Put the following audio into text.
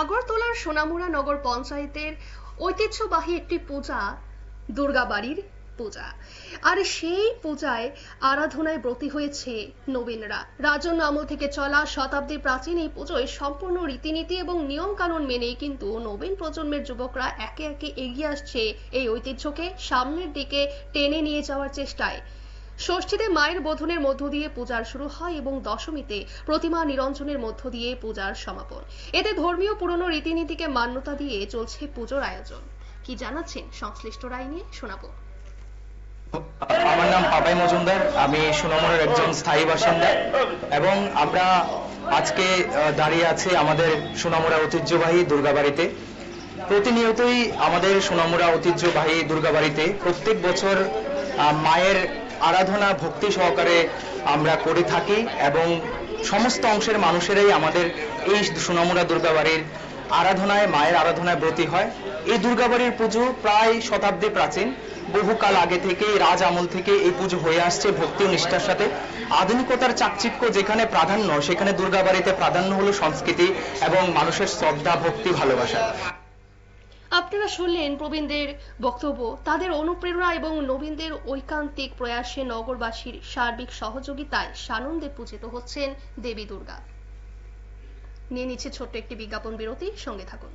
আগরতলার সোনামুড়া নগর পঞ্চায়েতের ঐতিহ্যবাহী একটি পূজা, দুর্গাবাড়ির পূজা। আর সেই পূজায় আরাধনায় ব্রতী হয়েছে নবীনরা। রাজন আমল থেকে চলা শতাব্দী প্রাচীন এই পুজোয় সম্পূর্ণ রীতিনীতি এবং নিয়ম কানুন মেনেই কিন্তু নবীন প্রজন্মের যুবকরা একে একে এগিয়ে আসছে এই ঐতিহ্যকে সামনের দিকে টেনে নিয়ে যাওয়ার চেষ্টায়। ষষ্ঠীতে মায়ের বোধনের মধ্য দিয়ে পূজার শুরু হয় এবং দশমীতে প্রতিমা নিরঞ্জনের মধ্য দিয়ে পূজার সমাপন। এতে ধর্মীয় পুরনো রীতিনীতিকে মান্যতা দিয়ে চলছে পুজোর আয়োজন। কি জানাচ্ছেন সংশ্লিষ্ট রায় নিয়ে শোনাবো। আমার নাম পাপাই মজুমদার, আমি সোনামুড়ের একজন স্থায়ী বাসিন্দা এবং আমরা আজকে দাঁড়িয়ে আছি আমাদের সোনামুড়া ঐতিহ্যবাহী দুর্গাবাড়িতে। প্রতিনিয়তই আমাদের সোনামুড়া ঐতিহ্যবাহী দুর্গাবাড়িতে প্রত্যেক বছর মায়ের আরাধনা ভক্তি সহকারে আমরা করে থাকি এবং সমস্ত অংশের মানুষেরাই আমাদের এই সোনামুড়া দুর্গাবাড়ির আরাধনায়, মায়ের আরাধনায় ব্রতী হয়। এই দুর্গাবাড়ির পুজো প্রায় শতাব্দী প্রাচীন। বহুকাল আগে থেকে, রাজ আমল থেকে এই পুজো হয়ে আসছে ভক্তি ও নিষ্ঠার সাথে। আধুনিকতার চাকচিক্য যেখানে প্রাধান্য, সেখানে দুর্গাবাড়িতে প্রাধান্য হলো সংস্কৃতি এবং মানুষের শ্রদ্ধা, ভক্তি, ভালোবাসা। আপনারা শুনলেন প্রবীণদের বক্তব্য। তাদের অনুপ্রেরণা এবং নবীনদের ঐকান্তিক প্রয়াসে নগরবাসীর সার্বিক সহযোগিতায় সানন্দে পূজিত হচ্ছেন দেবী দুর্গা। নিয়ে নিচ্ছে ছোট্ট একটি বিজ্ঞাপন বিরতি, সঙ্গে থাকুন।